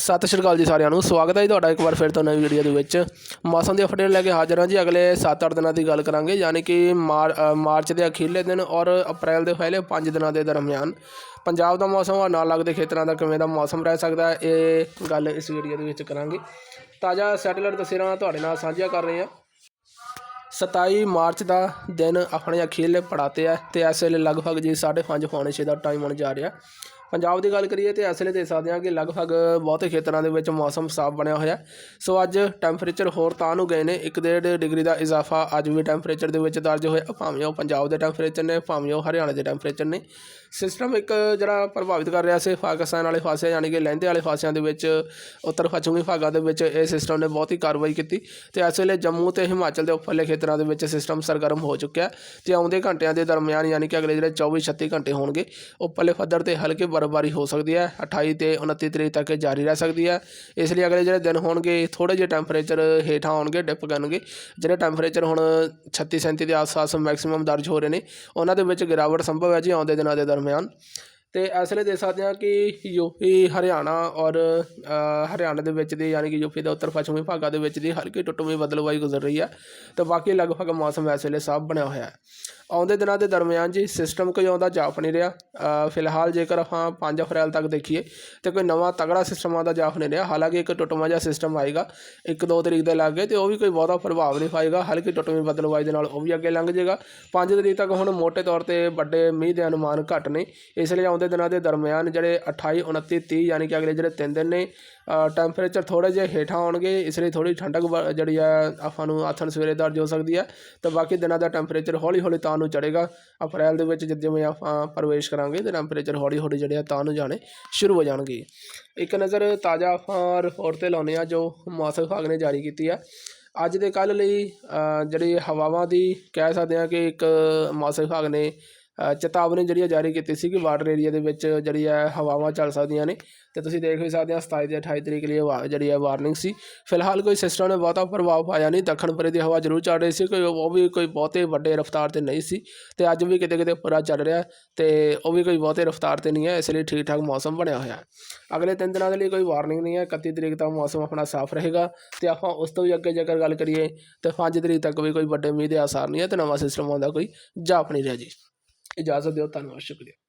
ਸਤਿ ਸ਼੍ਰੀ ਅਕਾਲ ਜੀ ਸਾਰਿਆਂ ਨੂੰ। ਸਵਾਗਤ ਹੈ ਜੀ ਤੁਹਾਡਾ ਇੱਕ ਵਾਰ ਫਿਰ ਤੋਂ ਨਵੀਂ ਵੀਡੀਓ ਦੇ ਵਿੱਚ। ਮੌਸਮ ਦੀ ਅਪਡੇਟ ਲੈ ਕੇ ਹਾਜ਼ਰ ਹਾਂ ਜੀ। ਅਗਲੇ 7-8 ਦਿਨਾਂ ਦੀ ਗੱਲ ਕਰਾਂਗੇ, ਯਾਨੀ ਕਿ ਮਾਰ ਮਾਰਚ ਦੇ ਅਖੀਰਲੇ ਦਿਨ ਔਰ ਅਪ੍ਰੈਲ ਦੇ ਪਹਿਲੇ 5 ਦਿਨਾਂ ਦੇ ਦਰਮਿਆਨ। ਪੰਜਾਬ ਦਾ ਮੌਸਮ ਔਰ ਨਾਲ ਲੱਗਦੇ ਖੇਤਰਾਂ ਦਾ ਕਿਵੇਂ ਦਾ ਮੌਸਮ ਰਹਿ ਸਕਦਾ ਹੈ ਇਹ ਗੱਲ ਇਸ ਵੀਡੀਓ ਦੇ ਵਿੱਚ ਕਰਾਂਗੇ। ਤਾਜ਼ਾ ਸੈਟੇਲਾਈਟ ਤਸਵੀਰਾਂ ਤੁਹਾਡੇ ਨਾਲ ਸਾਂਝੀਆਂ ਕਰ ਰਹੇ ਹਾਂ। 27 ਮਾਰਚ ਦਾ ਦਿਨ ਆਪਣੇ ਅਖੀਰਲੇ ਪੜਾਤੇ ਹੈ ਤੇ ਇਸ ਵੇਲੇ ਲਗਭਗ ਜੀ 5:30 ਪੌਣੇ ਛੇ ਦਾ ਟਾਈਮ ਹੋਣ ਜਾ ਰਿਹਾ। ਪੰਜਾਬ ਦੀ ਗੱਲ ਕਰੀਏ ਤੇ ਇਸ ਵੇਲੇ ਦੇਖ ਸਕਦੇ ਹਾਂ ਕਿ ਲਗਭਗ ਬਹੁਤੇ ਖੇਤਰਾਂ ਦੇ ਵਿੱਚ ਮੌਸਮ ਸਾਫ਼ ਬਣਿਆ ਹੋਇਆ ਸੋ ਅੱਜ ਟੈਂਪਰੇਚਰ ਹੋਰ ਤਾਂ ਨੂੰ ਗਏ ਨੇ 1.5 ਡਿਗਰੀ ਦਾ ਇਜ਼ਾਫਾ ਅੱਜ ਵੀ ਟੈਂਪਰੇਚਰ ਦੇ ਵਿੱਚ ਦਰਜ ਹੋਇਆ। ਭਾਵੇਂ ਉਹ ਪੰਜਾਬ ਦੇ ਟੈਂਪਰੇਚਰ ਨੇ, ਭਾਵੇਂ ਉਹ ਹਰਿਆਣਾ ਦੇ ਟੈਂਪਰੇਚਰ ਨੇ। ਸਿਸਟਮ ਇੱਕ ਜਿਹੜਾ ਪ੍ਰਭਾਵਿਤ ਕਰ ਰਿਹਾ ਸੀ, ਪਾਕਿਸਤਾਨ ਵਾਲੇ ਪਾਸੇ ਯਾਨੀ ਕਿ ਲਹਿੰਦੇ ਵਾਲੇ ਪਾਸਿਆਂ ਦੇ ਵਿੱਚ, ਉੱਤਰ ਪੱਛਮੀ ਭਾਗਾਂ ਦੇ ਵਿੱਚ ਇਹ ਸਿਸਟਮ ਨੇ ਬਹੁਤੀ ਕਾਰਵਾਈ ਕੀਤੀ। ਤੇ ਇਸ ਵੇਲੇ ਜੰਮੂ ਤੇ ਹਿਮਾਚਲ ਦੇ ਉੱਪਰਲੇ ਖੇਤਰਾਂ ਦੇ ਵਿੱਚ ਸਿਸਟਮ ਸਰਗਰਮ ਹੋ ਚੁੱਕਿਆ ਹੈ। ਤੇ ਆਉਂਦੇ ਘੰਟਿਆਂ ਦੇ ਦਰਮਿਆਨ ਯਾਨੀ ਕਿ ਅਗਲੇ ਜਿਹੜੇ 24 36 ਘੰਟੇ ਹੋਣਗੇ, ਉੱਪਰਲੇ ਪੱਧਰ ਤੇ ਹਲਕੇ ਬਰਫ਼ਬਾਰੀ ਹੋ ਸਕਦੀ ਹੈ 28 ਤੇ 29 ਤਰੀਕ ਤੱਕ ਜਾਰੀ ਰਹਿ ਸਕਦੀ ਹੈ। ਇਸ ਲਈ ਅਗਲੇ ਜਿਹੜੇ ਦਿਨ ਹੋਣਗੇ ਥੋੜੇ ਜਿਹੇ ਟੈਂਪਰੇਚਰ ਹੇਠਾਂ ਆਉਣਗੇ ਡਿਪ ਕਰਨਗੇ। ਜਿਹੜੇ ਟੈਂਪਰੇਚਰ ਹੁਣ 36 37 ਦੇ ਆਸ-ਪਾਸ ਮੈਕਸਿਮਮ ਦਰਜ ਹੋ ਰਹੇ ਨੇ, ਉਹਨਾਂ ਦੇ ਵਿੱਚ ਗਿਰਾਵਟ ਸੰਭਵ ਹੈ ਜੀ ਆਉਂਦੇ ਦਿਨਾਂ ਦੇ ਦਰਮਿਆਨ। ਤੇ ਇਸ ਵੇਲੇ ਦੇਖ ਸਕਦੇ ਹਾਂ ਕਿ ਯੂਪੀ, ਹਰਿਆਣਾ ਔਰ ਹਰਿਆਣਾ ਦੇ ਵਿੱਚ ਦੀ ਯਾਨੀ ਕਿ ਯੂਪੀ ਦੇ ਉੱਤਰ ਪੱਛਮੀ ਭਾਗਾਂ ਦੇ ਵਿੱਚ ਦੀ ਹਲਕੀ ਟੁੱਟਵੀਂ ਬਦਲਵਾਈ ਗੁਜ਼ਰ ਰਹੀ ਹੈ। ਤੇ ਬਾਕੀ ਲਗਭਗ ਮੌਸਮ ਇਸ ਵੇਲੇ ਸਾਫ਼ ਬਣਿਆ ਹੋਇਆ ਹੈ। ਆਉਂਦੇ ਦਿਨਾਂ ਦੇ ਦਰਮਿਆਨ ਜੀ ਸਿਸਟਮ ਕੋਈ ਆਉਂਦਾ ਜਾਪ ਨਹੀਂ ਰਿਹਾ। ਫਿਲਹਾਲ ਜੇਕਰ ਆਪਾਂ 5 ਅਪ੍ਰੈਲ ਤੱਕ ਦੇਖੀਏ ਤੇ ਕੋਈ ਨਵਾਂ ਤਗੜਾ ਸਿਸਟਮ ਆਉਂਦਾ ਜਾਪ ਨਹੀਂ ਰਿਹਾ। ਹਾਲਾਂਕਿ ਇੱਕ ਟੁੱਟਵਾਂ ਜਿਹਾ ਸਿਸਟਮ ਆਏਗਾ 1-2 ਤਰੀਕ ਦੇ ਲਾਗੇ ਤੇ ਉਹ ਵੀ ਕੋਈ ਬਹੁਤਾ ਪ੍ਰਭਾਵ ਨਹੀਂ ਪਾਏਗਾ। ਹਲਕੀ ਟੁੱਟਵੀਂ ਬਦਲਵਾਈ ਦੇ ਨਾਲ ਉਹ ਵੀ ਅੱਗੇ ਲੰਘ ਜਾਏਗਾ 5 ਤਰੀਕ ਤੱਕ ਹੁਣ ਮੋٹے ਤੌਰ ਤੇ ਵੱਡੇ ਮੀਂਹ ਦੇ ਅਨੁਮਾਨ ਘੱਟ ਨੇ। ਇਸ ਲਈ ਆਉਂਦੇ ਦਿਨਾਂ ਦੇ ਦਰਮਿਆਨ ਜਿਹੜੇ 28 29 30 ਯਾਨੀ ਕਿ ਅਗਲੇ ਜਿਹੜੇ 3 ਦਿਨ ਨੇ ਟੈਂਪਰੇਚਰ ਥੋੜੇ ਜਿਹੇ ਹੇਠਾਂ ਆਉਣਗੇ। ਇਸ ਲਈ ਥੋੜੀ ਠੰਡਕ ਬ- ਜਿਹੜੀ ਆ ਆਪਾਂ ਨੂੰ ਆਥਣ ਸਵੇਰੇ ਦਰਜ ਹੋ ਸਕਦੀ ਹੈ ਤੇ ਬਾਕੀ ਦਿਨਾਂ ਦਾ ਟੈਂਪਰੇਚਰ ਹੌਲੀ ਹੌਲੀ ਤਾਂ ਨੂੰ ਚੜੇਗਾ ਅਪ੍ਰੈਲ ਦੇ ਵਿੱਚ ਜਿੱਦਾਂ ਜਿਵੇਂ ਆਪਾਂ ਪ੍ਰਵੇਸ਼ ਕਰਾਂਗੇ, ਤੇ ਟੈਂਪਰੇਚਰ ਹੌਲੀ ਹੌਲੀ ਜਿਹੜੇ ਆ ਤਾਂ ਨੂੰ ਜਾਣੇ ਸ਼ੁਰੂ ਹੋ ਜਾਣਗੇ। ਇੱਕ ਨਜ਼ਰ ਤਾਜ਼ਾ ਆਪਾਂ ਰਿਪੋਰਟ ਤੇ ਲਾਉਂਦੇ ਆ ਜੋ ਮੌਸਮ ਵਿਭਾਗ ਨੇ ਜਾਰੀ ਕੀਤੀ ਆ। ਅੱਜ ਦੇ ਕੱਲ ਲਈ ਜਿਹੜੀ ਹਵਾਵਾਂ ਦੀ ਕਹਿ ਸਕਦੇ ਆ ਕਿ ਇੱਕ ਮੌਸਮ ਵਿਭਾਗ ਨੇ ਚੇਤਾਵਨੀ ਜਿਹੜੀ ਆ ਜਾਰੀ ਕੀਤੀ ਸੀ ਕਿ ਵਾਟਰ ਏਰੀਆ ਦੇ ਵਿੱਚ ਜਿਹੜੀ ਹੈ ਹਵਾਵਾਂ ਚੱਲ ਸਕਦੀਆਂ ਨੇ। ਤੇ ਤੁਸੀਂ ਦੇਖ ਵੀ ਸਕਦੇ ਆ 27 ਤੇ 28 ਤਰੀਕ ਲਈ ਇਹ ਜਿਹੜੀ ਹੈ ਵਾਰਨਿੰਗ ਸੀ। ਫਿਲਹਾਲ ਕੋਈ ਸਿਸਟਮ ਨੇ ਬਹੁਤਾ ਪ੍ਰਭਾਵ ਪਾਇਆ ਨਹੀਂ। ਦੱਖਣ ਪਰੇ ਦੀ ਹਵਾ ਜ਼ਰੂਰ ਚੱਲ ਰਹੀ ਸੀ, ਕੋਈ ਉਹ ਵੀ ਕੋਈ ਬਹੁਤੇ ਵੱਡੇ ਰਫ਼ਤਾਰ ਤੇ ਨਹੀਂ ਸੀ। ਤੇ ਅੱਜ ਵੀ ਕਿਤੇ ਕਿਤੇ ਪੂਰਾ ਚੱਲ ਰਿਹਾ ਤੇ ਉਹ ਵੀ ਕੋਈ ਬਹੁਤੇ ਰਫ਼ਤਾਰ ਤੇ ਨਹੀਂ ਹੈ, ਇਸ ਲਈ ਠੀਕ ਠਾਕ ਮੌਸਮ ਬਣਿਆ ਹੋਇਆ ਹੈ। ਅਗਲੇ ਤਿੰਨ ਦਿਨਾਂ ਦੇ ਲਈ ਕੋਈ ਵਾਰਨਿੰਗ ਨਹੀਂ ਹੈ 31 ਤਰੀਕ ਤੱਕ ਮੌਸਮ ਆਪਣਾ ਸਾਫ਼ ਰਹੇਗਾ। ਤੇ ਆਪਾਂ ਉਸ ਤੋਂ ਵੀ ਅੱਗੇ ਜੇਕਰ ਗੱਲ ਕਰੀਏ, ਤੇ 5 ਤਰੀਕ ਤੱਕ ਵੀ ਕੋਈ ਵੱਡੇ ਮੀਂਹ ਦੇ ਆਸਾਰ ਨਹੀਂ ਹੈ ਤੇ ਨਵਾਂ ਸਿਸਟਮ ਆਉਂਦਾ ਕੋਈ ਜਾਪ ਨਹੀਂ ਰਿਹਾ ਜੀ। इजाज़त ॾियो तव्हां नमस्ते शुक्रिया